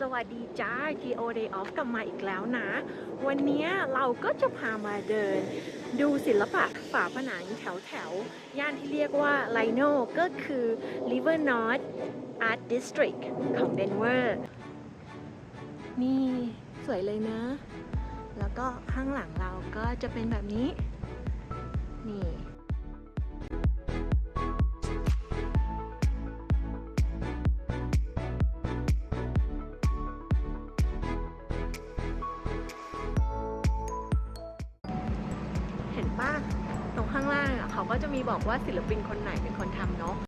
สวัสดีจ้า Geo Day Off กลับมาอีกแล้วนะ วันนี้เราก็จะพามาเดิน ดูศิลปะฝาผนังแถวแถวๆย่านที่เรียกว่าไลโนก็คือ River North Art District ของเดนเวอร์ นี่สวยเลยนะ แล้วก็ข้างหลังเราก็จะเป็นแบบนี้ นี่ เขาก็จะมีบอกว่าศิลปินคนไหนเป็นคนทำเนาะ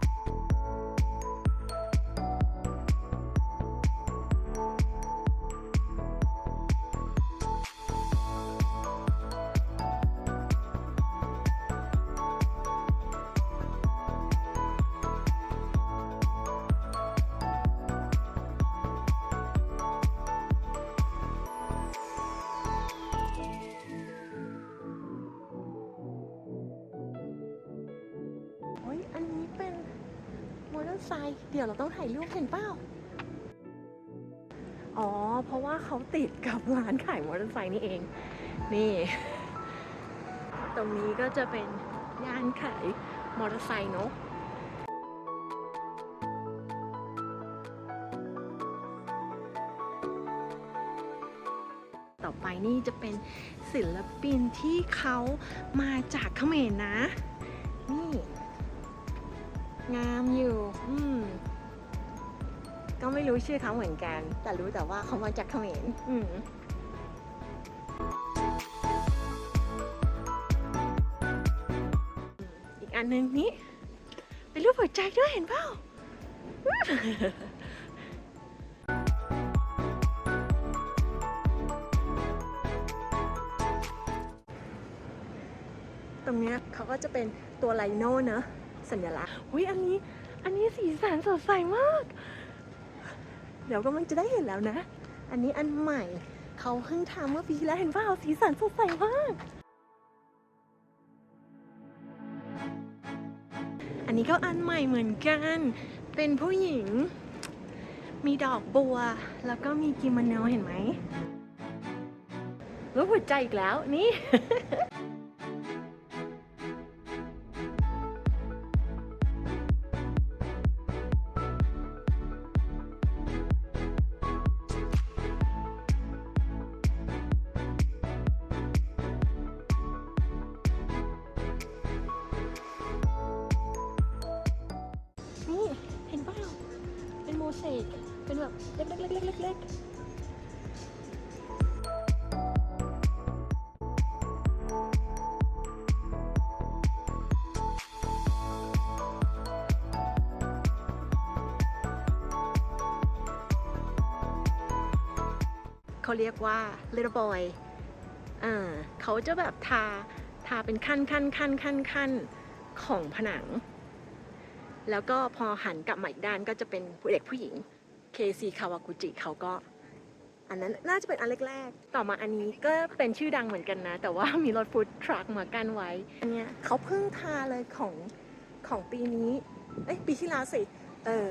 อ้ย อันนี้เป็นมอเตอร์ไซค์เดี๋ยวเราต้องถ่ายรูปเห็นเปล่า อ๋อ เพราะว่าเขาติดกับร้านขายมอเตอร์ไซค์นี่เอง นี่ ตรงนี้ก็จะเป็นย่านขายมอเตอร์ไซค์เนาะต่อไปนี่จะเป็นศิลปินที่เขามาจากเขมรนะ งามอยู่ อืม ก็ไม่รู้ชื่อเขาเหมือนกัน แต่รู้แต่ว่าเขามาจากเขมรอืมอีกอันหนึ่งนี้เป็นรูปหัวใจด้วยเห็นเปล่าตรงเนี้ยเขาก็จะเป็นตัวไลโน่เนอะสัญลักษณ์ อุ้ยอันนี้ อันนี้สีสันสดใสมาก เดี๋ยวก็มันจะได้เห็นแล้วนะ อันนี้อันใหม่ เขาเพิ่งทำเมื่อปีที่แล้วเห็นเปล่าสีสันสดใสมาก อันนี้ก็อันใหม่เหมือนกัน เป็นผู้หญิง มีดอกบัว แล้วก็มีกิโมโนเห็นไหมรูปหัวใจอีกแล้วนี่ เป็นโมเสกเป็นแบบเล็กๆเล็กๆกๆเขาเรียกว่า little boy อ่าเขาจะแบบทาทาเป็นขั้นขั้นขั้นขั้นขั้นของผนัง แล้วก็พอหันกลับมาอีกด้านก็จะเป็นเด็กผู้หญิงเคซีคาวากุจิเขาก็อันนั้นน่าจะเป็นอันแรกๆ ต่อมาอันนี้ก็เป็นชื่อดังเหมือนกันนะ แต่ว่ามีรถฟู้ดทรัคมากั้นไว้ อันเนี้ยเขาเพิ่งทาเลยของของปีนี้ เอ้ยปีที่แล้วสิ เออ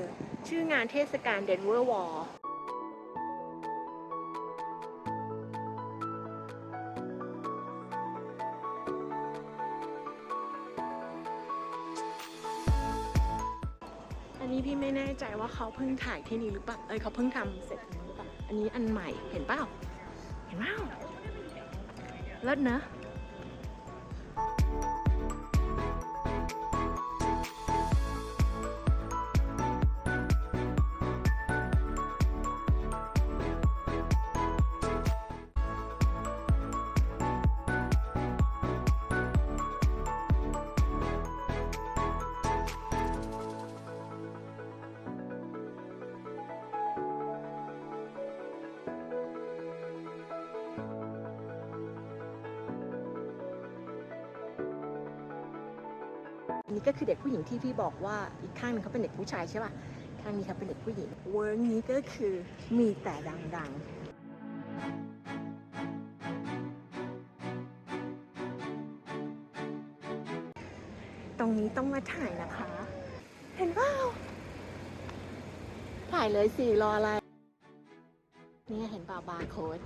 ชื่องานเทศกาลเดนเวอร์วอล ไม่แน่ใจว่าเขาเพิ่งถ่ายที่นี่หรือเปล่า เอ้ยเขาเพิ่งทำเสร็จหรือเปล่า อันนี้อันใหม่ เห็นเปล่า เห็นเปล่าเลิศนะอัน นี้ก็คือเด็กผู้หญิงที่พี่บอกว่าอีกข้างหนึงเขาเป็นเด็กผู้ชายใช่ป่ะข้างนี้เขาเป็นเด็กผู้หญิงเวิร์กนี้ก็คือมีแต่ดังๆตรงนี้ต้องมาถ่ายนะคะ เห็นเปล่าถ่ายเลยสิรออะไรเนี่ยเห็นป่าบาร์โค้ด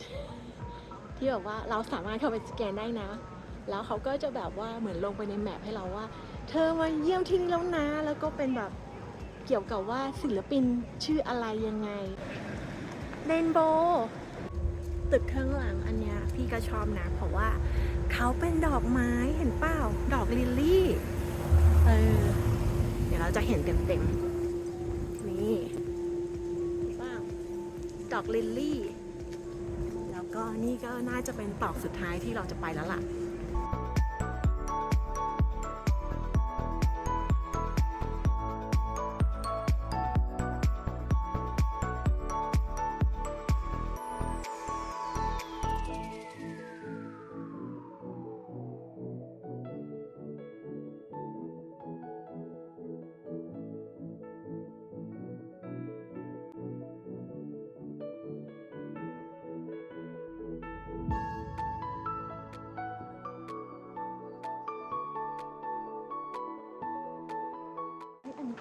ที่แบบว่าเราสามารถเข้าไปสแกนได้นะ แล้วเขาก็จะแบบว่าเหมือนลงไปในแมปให้เราว่า เธอมาเยี่ยมที่นี่แล้วนะ แล้วก็เป็นแบบเกี่ยวกับว่าศิลปินชื่ออะไรยังไงเรนโบตึกข้างหลังอันเนี้ยพี่ก็ชอบนะ เพราะว่าเขาเป็นดอกไม้เห็นเปล่า ดอกลิลลี่ เออ เดี๋ยวเราจะเห็นเต็มๆ นี่เปล่าดอกลิลลี่ แล้วก็นี่ก็น่าจะเป็นตอกสุดท้ายที่เราจะไปแล้วล่ะ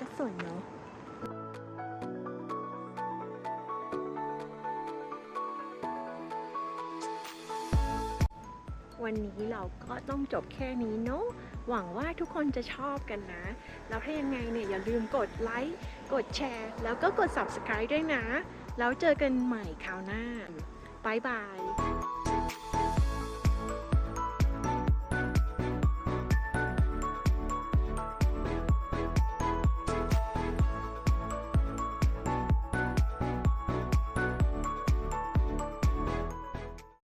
ก็สวยเนาะวันนี้เราก็ต้องจบแค่นี้เนาะ หวังว่าทุกคนจะชอบกันนะ แล้วถ้ายังไงเนี่ยอย่าลืมกดไลค์ กดแชร์ แล้วก็กด subscribe ด้วยนะ แล้วเจอกันใหม่คราวหน้า บ๊ายบาย